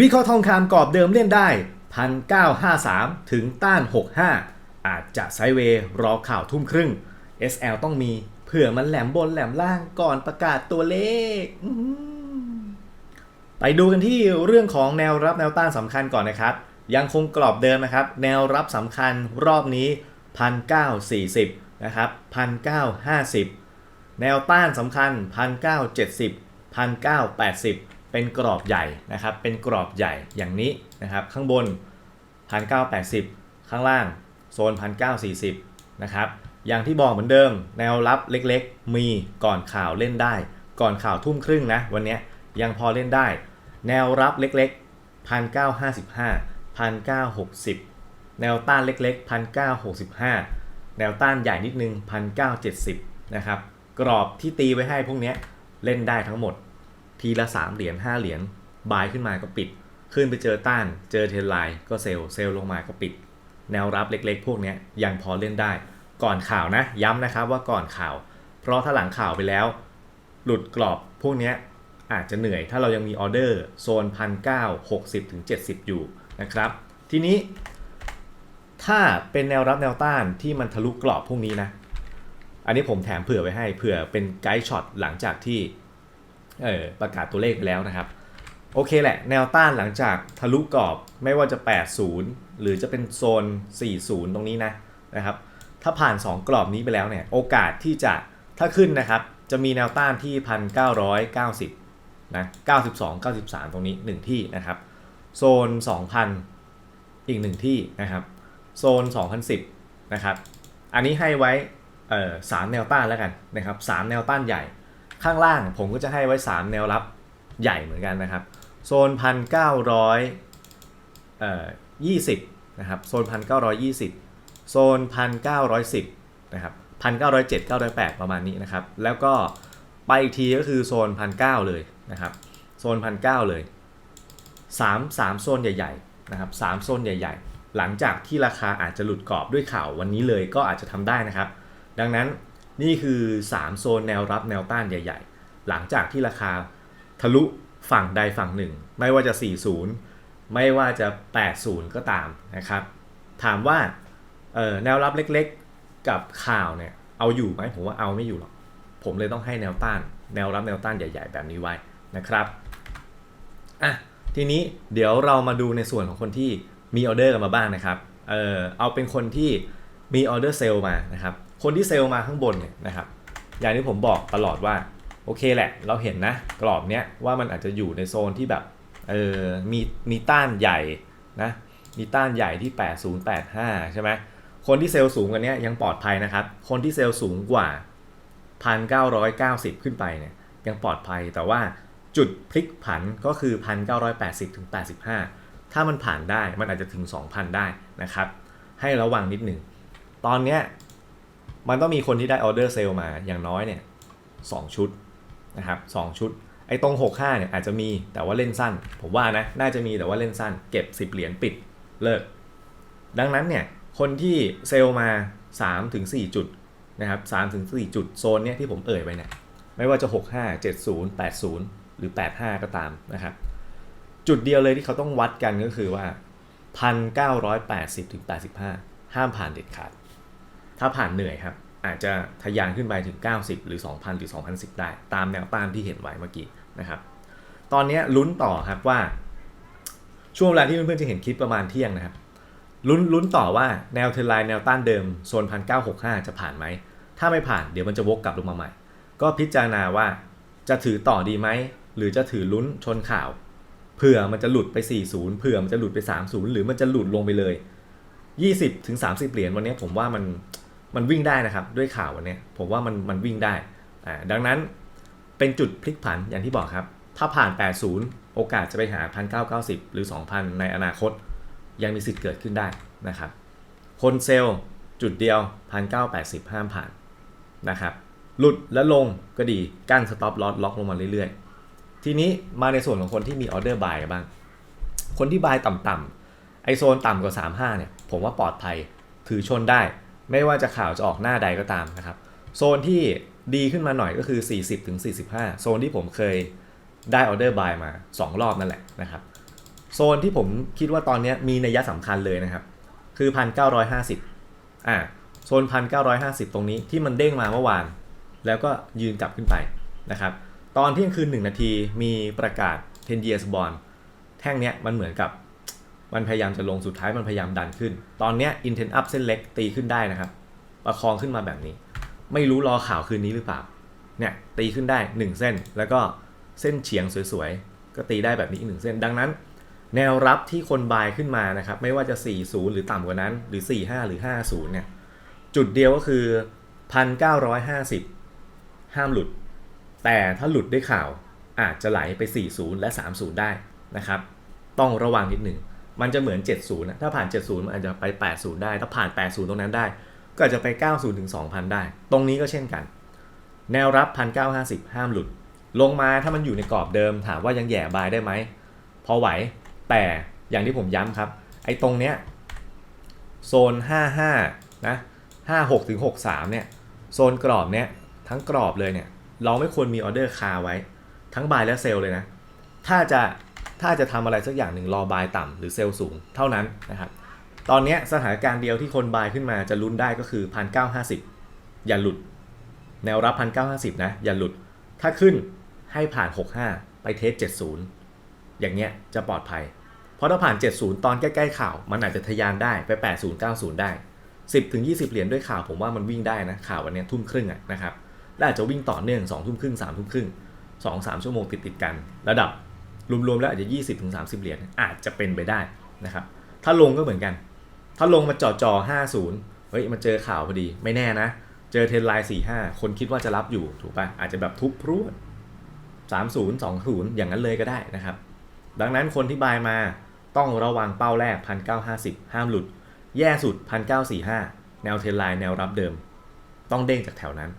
วิเคราะห์ทองคำกรอบเดิมเล่นได้ 1953 ถึงต้าน 65 อาจจะไซเวย์รอข่าวทุ่มครึ่ง SL ต้องมีเผื่อมันแหลมบนแหลมล่างก่อนประกาศตัวเลข ไปดูกันที่เรื่องของแนวรับแนวต้านสำคัญก่อนนะครับ ยังคงกรอบเดิมนะครับ แนวรับสำคัญรอบนี้ 1940 นะครับ 1950 แนวต้านสำคัญ 1970 1980 เป็นกรอบใหญ่นะครับ เป็นกรอบใหญ่อย่างนี้นะครับ ข้างบน 1980 ข้างล่างโซน 1940 นะครับ อย่างที่บอกเหมือนเดิม แนวรับเล็กๆ มีก่อนข่าวเล่นได้ ก่อนข่าวทุ่มครึ่งนะ วันนี้ยังพอเล่นได้ แนวรับเล็กๆ 1955 1960 แนวต้านเล็กๆ 1965 แนวต้านใหญ่นิดนึง 1970 นะครับ กรอบที่ตีไว้ให้พวกนี้เล่นได้ทั้งหมด ทีละ 3 เหรียญ5เหรียญบายขึ้นมาก็ปิด ขึ้นไปเจอต้าน เจอเทนไลน์ก็เซลล์เซลล์ลงมาก็ปิด แนวรับเล็กๆ พวกนี้ยังพอเล่นได้ ก่อนข่าวนะ ย้ำนะครับว่าก่อนข่าว เพราะถ้าหลังข่าวไปแล้ว หลุดกรอบพวกนี้อาจจะเหนื่อยถ้าเรายังมีออเดอร์โซน1,960ถึง70อยู่นะครับ ทีนี้ ถ้าเป็นแนวรับแนวต้านที่มันทะลุกรอบพวกนี้นะ อันนี้ผมแถมเผื่อไว้ให้เผื่อเป็นไกด์ช็อตหลังจากที่ เออประกาศตัวเลขไปแล้วนะครับ โอเคแหละ แนวต้านหลังจากทะลุกรอบไม่ว่าจะ 80 หรือจะเป็นโซน 40 ตรงนี้นะนะครับ ถ้าผ่าน 2 กรอบนี้ไปแล้วเนี่ย โอกาสที่จะถ้าขึ้นนะครับ จะมีแนวต้านที่ 1,990นะ92 93 ตรงนี้ 1 ที่นะครับ โซน 2,000 อีก 1 ที่นะครับ โซน 2010 นะครับ อันนี้ให้ไว้สามแนวต้านแล้วกันนะครับสามแนวต้านใหญ่ ข้างล่างผมก็จะให้ไว้ 3 แนวรับใหญ่เหมือนกันนะครับ โซน 1,900เอ่อ20นะครับ โซน 1,920 โซน 1,910นะครับ1,907 908 ประมาณนี้นะครับ แล้วก็ไปอีกทีก็คือโซน 1,900 เลยนะครับ โซน 1,900 เลย 3 3 โซนใหญ่ๆนะครับ3โซนใหญ่ๆ หลังจากที่ราคาอาจจะหลุดกรอบด้วยข่าววันนี้เลยก็อาจจะทำได้นะครับ ดังนั้น นี่คือ 3 โซนแนวรับแนวต้านใหญ่ ๆ หลังจากที่ราคาทะลุฝั่งใดฝั่งหนึ่ง ไม่ว่าจะ 40 ไม่ว่าจะ 80 ก็ตามนะครับ ถามว่าแนวรับเล็กๆกับข่าวเนี่ยเอาอยู่ไหมผมว่าเอาไม่อยู่หรอก ผมเลยต้องให้แนวต้าน แนวรับแนวต้านใหญ่ ๆ แบบนี้ไว้นะครับอะทีนี้เดี๋ยวเรามาดูในส่วนของคนที่มีออเดอร์กันมาบ้างนะครับ เออเอาเป็นคนที่มีออเดอร์เซลมานะครับ คนที่เซลล์มาข้างบนเนี่ยนะครับอย่างที่ผมบอกตลอดว่าโอเคแหละ เราเห็นนะกรอบเนี้ยว่ามันอาจจะอยู่ในโซนที่แบบเออมีมีต้านใหญ่นะมีต้านใหญ่ที่ 8085 ใช่ไหมคนที่เซลล์สูงกว่านี้ยังปลอดภัยนะครับ คนที่เซลล์สูงกว่า 1,990 ขึ้นไปเนี่ยยังปลอดภัยแต่ว่าจุดพลิกผันก็คือ 1,980ถึง85 ถ้ามันผ่านได้มันอาจจะถึง 2,000 ได้นะครับ ให้ระวังนิดหนึ่ง ตอนเนี้ย มันต้องมีคนที่ได้ออเดอร์เซลมาอย่างน้อยเนี่ยสองชุดนะครับสองชุด ไอ้ตรง 65เนี่ยอาจจะมีแต่ว่าเล่นสั้น ผมว่านะน่าจะมีแต่ว่าเล่นสั้น เก็บ 10 เหรียญปิดเลิก ดังนั้นเนี่ยคนที่เซลล์มา 3-4 จุดนะครับ3-4 จุดโซนเนี่ยที่ผมเอ่ยไปเนี่ยไม่ว่าจะ 65 70 80 หรือ 85 ก็ตามนะครับจุดเดียวเลยที่เขาต้องวัดกันก็คือว่า 1,980ถึง85 ห้ามผ่านเด็ดขาด ถ้าผ่านเหนื่อยครับ อาจจะทะยานขึ้นไปถึง 90 หรือ 2,000 หรือ 2,010 ได้ ตามแนวต้านที่เห็นไว้เมื่อกี้นะครับ ตอนนี้ลุ้นต่อครับว่า ช่วงเวลาที่เพื่อนๆจะเห็นคลิปประมาณเที่ยงนะครับ ลุ้นลุ้นต่อว่าแนวเทรนไลน์แนวต้านเดิมโซน 1965 จะผ่านไหม ถ้าไม่ผ่านเดี๋ยวมันจะวกกลับลงมาใหม่ ก็พิจารณาว่าจะถือต่อดีไหม หรือจะถือลุ้นชนข่าว เผื่อมันจะหลุดไป 40 เผื่อมันจะหลุดไป 30 หรือมันจะหลุดลงไปเลย 20ถึง30 เหรียญวันนี้ผมว่ามัน มันวิ่งได้นะครับ ด้วยข่าววันนี้ผมว่ามันมันวิ่งได้อ่าดังนั้นเป็นจุดพลิกผันอย่างที่บอกครับ ถ้าผ่าน 80 โอกาสจะไปหา 1990 หรือ 2,000 ในอนาคต ยังมีสิทธิ์เกิดขึ้นได้นะครับคนเซลล์จุดเดียว 1980 ห้ามผ่านนะครับหลุดแล้วลงก็ดีกั้นสต็อปลอสล็อกลงมาเรื่อยๆ ทีนี้มาในส่วนของคนที่มีออเดอร์บายบ้าง คนที่บายต่ำๆไอโซนต่ำกว่า 35 เนี่ย ผมว่าปลอดภัยถือชนได้ ไม่ว่าจะข่าวจะออกหน้าใดก็ตามนะครับ โซนที่ดีขึ้นมาหน่อยก็คือ 40ถึง45โซนที่ผมเคยได้ออเดอร์บายมา 2 รอบนั่นแหละนะครับ โซนที่ผมคิดว่าตอนนี้มีนัยสำคัญเลยนะครับ คือ 1,950อ่าโซน 1,950 ตรงนี้ที่มันเด้งมาเมื่อวาน แล้วก็ยืนกลับขึ้นไปนะครับตอนเที่ยงคืน 1 นาทีมีประกาศ 10 years bond แท่งเนี้ยมันเหมือนกับ มันพยายามจะลงสุดท้ายมันพยายามดันขึ้น ตอนเนี้ย intent up เส้นเล็กตีขึ้นได้นะครับ ประคองขึ้นมาแบบนี้ ไม่รู้รอข่าวคืนนี้หรือเปล่า เนี่ยตีขึ้นได้ 1 เส้น แล้วก็เส้นเฉียงสวยๆ ก็ตีได้แบบนี้อีกหนึ่งเส้น ดังนั้น แนวรับที่คนบายขึ้นมานะครับ ไม่ว่าจะ 40 หรือต่ำกว่านั้น หรือ 45 หรือ 50 เนี่ย จุดเดียวก็คือ 1,950 ห้ามหลุด แต่ถ้าหลุดด้วยข่าวอาจจะไหลไป 40 และ 30 ได้นะครับ ต้องระวังนิดหนึ่ง มันจะเหมือน 70นะถ้าผ่าน 70 มันอาจจะไป 80 ได้ ถ้าผ่าน 80 ตรงนั้นได้ ก็อาจจะไป 90ถึง2,000 ได้ ตรงนี้ก็เช่นกัน แนวรับ 1,950 ห้ามหลุด ลงมาถ้ามันอยู่ในกรอบเดิม ถามว่ายังแหย่บายได้ไหม พอไหว แต่อย่างที่ผมย้ำครับ ไอ้ตรงเนี้ยโซน 55 นะ 56ถึง63 เนี่ย โซนกรอบเนี้ยทั้งกรอบเลยเนี่ย เราไม่ควรมีออเดอร์คาไว้ ทั้งบายและเซลเลยนะ ถ้าจะ ถ้าจะทำอะไรสักอย่างหนึ่งรอบายต่ำหรือเซลล์สูงเท่านั้นนะครับ ตอนนี้สถานการณ์เดียวที่คนบายขึ้นมาจะลุ้นได้ก็คือ1,950อย่าหลุด แนวรับ1,950นะ อย่าหลุด ถ้าขึ้นให้ผ่าน 65 ไปเทส 70 อย่างเงี้ยจะปลอดภัย เพราะถ้าผ่าน 70 ตอนใกล้ๆข่าว มันอาจจะทะยานได้ไป 80 90 ได้ 10ถึง20 เหรียญด้วยข่าวผมว่ามันวิ่งได้นะ ข่าววันนี้ทุ่มครึ่งอะนะครับและอาจจะวิ่งต่อเนื่อง2ทุ่มครึ่ง3ทุ่มครึ่ง2 3 ชั่วโมงติดๆกัน ระดับ รวมๆแล้วอาจจะ 20ถึง30 เหรียญอาจจะเป็นไปได้นะครับถ้าลงก็เหมือนกัน ถ้าลงมาจ่อจ่อ50 เฮ้ยมาเจอข่าวพอดีไม่แน่นะ เจอเทนไลน์45 คนคิดว่าจะรับอยู่ถูกปะอาจจะแบบทุบพรวด30 20 อย่างนั้นเลยก็ได้นะครับ ดังนั้นคนที่บายมาต้องระวังเป้าแรก 1950 ห้ามหลุด แย่สุด 1945 แนวเทนไลน์แนวรับเดิม ต้องเด้งจากแถวนั้น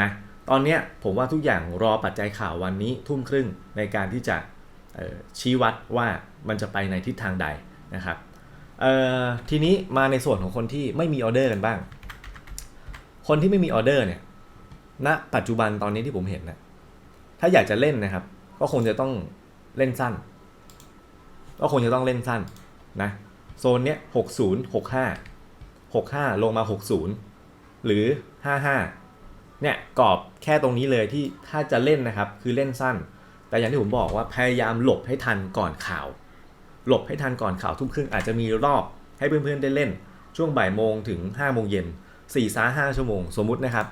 นะตอนนี้ผมว่าทุกอย่างรอปัจจัยข่าววันนี้ทุ่มครึ่งในการที่จะ ชี้วัดว่ามันจะไปในทิศทางใดนะครับทีนี้มาในส่วนของคนที่ไม่มีออเดอร์กันบ้าง คนที่ไม่มีออเดอร์เนี่ยณปัจจุบันตอนนี้ที่ผมเห็นนะถ้าอยากจะเล่นนะครับ ก็คงจะต้องเล่นสั้น ก็คงจะต้องเล่นสั้นนะโซนเนี้ยหกศูนย์หกห้าหกห้าลงมาหกศูนย์หรือห้าห้าเนี่ยกรอบแค่ตรงนี้เลยที่ถ้าจะเล่นนะครับ คือเล่นสั้น แต่อย่างที่ผมบอกว่าพยายามหลบให้ทันก่อนข่าว หลบให้ทันก่อนข่าวทุ่มครึ่งอาจจะมีรอบให้เพื่อนๆได้เล่น ช่วงบ่ายโมงถึง5้าโมงเย็นสี่สาห้าชั่วโมงสมมุตินะครับ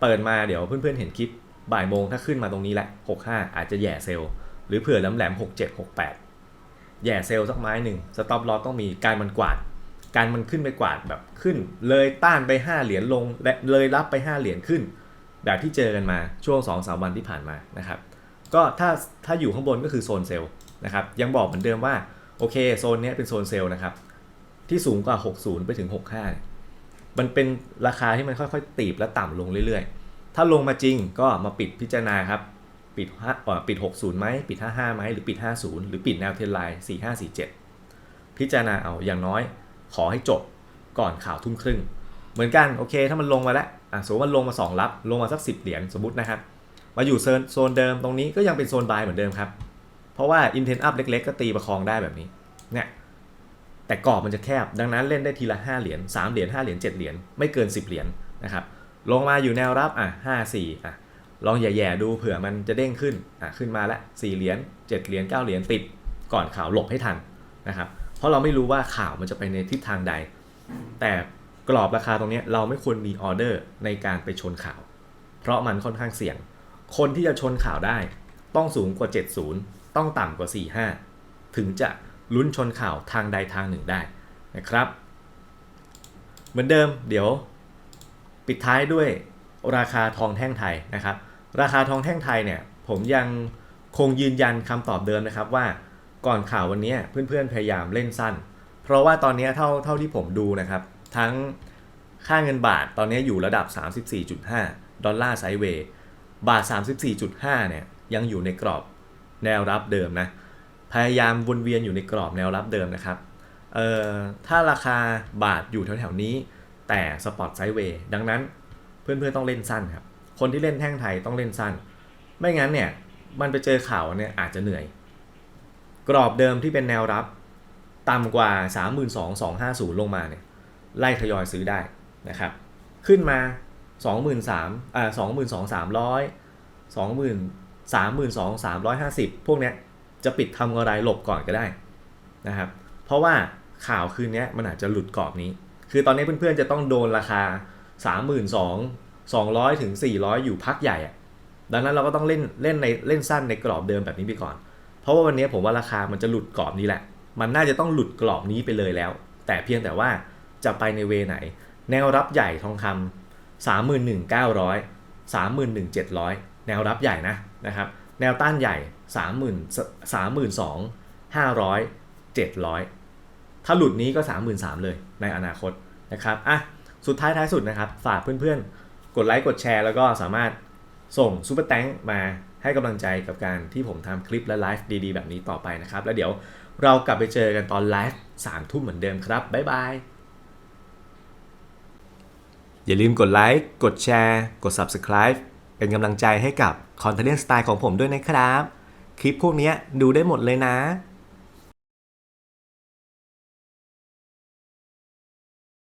เปิดมาเดี๋ยวเพื่อนๆเห็นคลิปบ่ายโมงถ้าขึ้นมาตรงนี้แหละ65 อาจจะแย่เซลล์หรือเผื่อแหลมๆ67 68แหย่เซลล์สักไม้หนึ่งสต็อปลอสต้องมีการมันกวาด การมันขึ้นไปกวาดแบบขึ้น เลยต้านไป 5 เหรียญลงและเลยรับไป 5 เหรียญขึ้น แบบที่เจอกันมาช่วง2-3วันที่ผ่านมานะครับ ก็ถ้าถ้าอยู่ข้างบนก็คือโซนเซลล์นะครับยังบอกเหมือนเดิมว่าโอเคโซนนี้เป็นโซนเซลล์นะครับที่สูงกว่า 60 ไปถึง 65 มันเป็นราคาที่มันค่อยๆ ตีบและต่ำลงเรื่อยๆ ถ้าลงมาจริงก็มาปิดพิจารณาครับ ปิดห้าเอ่อปิด 60ไหมปิด 55ไหมหรือปิด 50 หรือปิดแนวเทรนไลน์4547 พิจารณาเอาอย่างน้อยขอให้จบก่อนข่าวทุ่มครึ่ง เหมือนกันโอเคถ้ามันลงมาแล้วอะสมมติมันลงมา 2 รับ ลงมาสัก 10 เหรียญสมมตินะครับ มาอยู่โซนเดิมตรงนี้ก็ยังเป็นโซนบายเหมือนเดิมครับ เพราะว่า intent up เล็กๆ ก็ตีประคองได้แบบนี้เนี่ยแต่กรอบมันจะแคบ ดังนั้นเล่นได้ทีละ 5 เหรียญ3เหรียญ5เหรียญ7เหรียญไม่เกิน 10 เหรียญนะครับลงมาอยู่แนวรับอะ5 4อะลองแย่ๆดูเผื่อมันจะเด้งขึ้นอะขึ้นมาละ4เหรียญ7เหรียญ9เหรียญปิดก่อนข่าวหลบให้ทันนะครับเพราะเราไม่รู้ว่าข่าวมันจะไปในทิศทางใด แต่กรอบราคาตรงนี้เราไม่ควรมีออเดอร์ในการไปชนข่าว เพราะมันค่อนข้างเสี่ยง คนที่จะชนข่าวได้ ต้องสูงกว่า 70 ต้องต่ำกว่า 45 ถึงจะลุ้นชนข่าวทางใดทางหนึ่งได้นะครับ เหมือนเดิมเดี๋ยวปิดท้ายด้วยราคาทองแท่งไทยนะครับ ราคาทองแท่งไทยเนี่ยผมยังคงยืนยันคำตอบเดิมนะครับว่าก่อนข่าววันนี้เพื่อนๆพยายามเล่นสั้น เพราะว่าตอนนี้เท่าเท่าที่ผมดูนะครับ ทั้งค่าเงินบาทตอนนี้อยู่ระดับ 34.5 ดอลลาร์ไซด์เวย์ บาท 34.5 เนี่ยยังอยู่ในกรอบแนวรับเดิมนะ พยายามวนเวียนอยู่ในกรอบแนวรับเดิมนะครับ เอ่อ ถ้าราคาบาทอยู่แถวๆนี้ แต่สปอตไซด์เวย์ดังนั้นเพื่อนๆต้องเล่นสั้นครับ คนที่เล่นแท่งไทยต้องเล่นสั้น ไม่งั้นเนี่ยมันไปเจอข่าวเนี่ยอาจจะเหนื่อย กรอบเดิมที่เป็นแนวรับต่ำกว่า 32,250 ลงมาเนี่ยไล่ทยอยซื้อได้นะครับ ขึ้นมา 23,000อ่า22,300 20,000 32,350พวกเนี้ยจะปิดทำกำไรหลบก่อนก็ได้นะครับ เพราะว่าข่าวคืนนี้มันอาจจะหลุดกรอบนี้ คือตอนนี้เพื่อนๆจะต้องโดนราคา 32,200 200ถึง400 อยู่พักใหญ่อะดังนั้นเราก็ต้องเล่นเล่นในเล่นสั้นในกรอบเดิมแบบนี้ไปก่อน เพราะว่าวันนี้ผมว่าราคามันจะหลุดกรอบนี้แหละ มันน่าจะต้องหลุดกรอบนี้ไปเลยแล้ว แต่เพียงแต่ว่าจะไปในเวไหน แนวรับใหญ่ทองคำ 31,900 31,700 แนวรับใหญ่นะนะครับ แนวต้านใหญ่ 30,000 32,500 700 ถ้าหลุดนี้ก็ 33,000เลยในอนาคตนะครับอะสุดท้ายท้ายสุดนะครับ ฝากเพื่อนๆ กดไลค์กดแชร์แล้วก็สามารถส่งซูเปอร์แตงมาให้กำลังใจกับการที่ผมทำคลิปและไลฟ์ดีๆ แบบนี้ต่อไปนะครับ แล้วเดี๋ยวเรากลับไปเจอกันตอนไลฟ์สามทุ่มเหมือนเดิมครับ บ๊ายบาย อย่าลืมกดไลค์กดแชร์กด Subscribe เป็นกำลังใจให้กับคอนเทนต์สไตล์ของผมด้วยนะครับ คลิปพวกนี้ดูได้หมดเลยนะ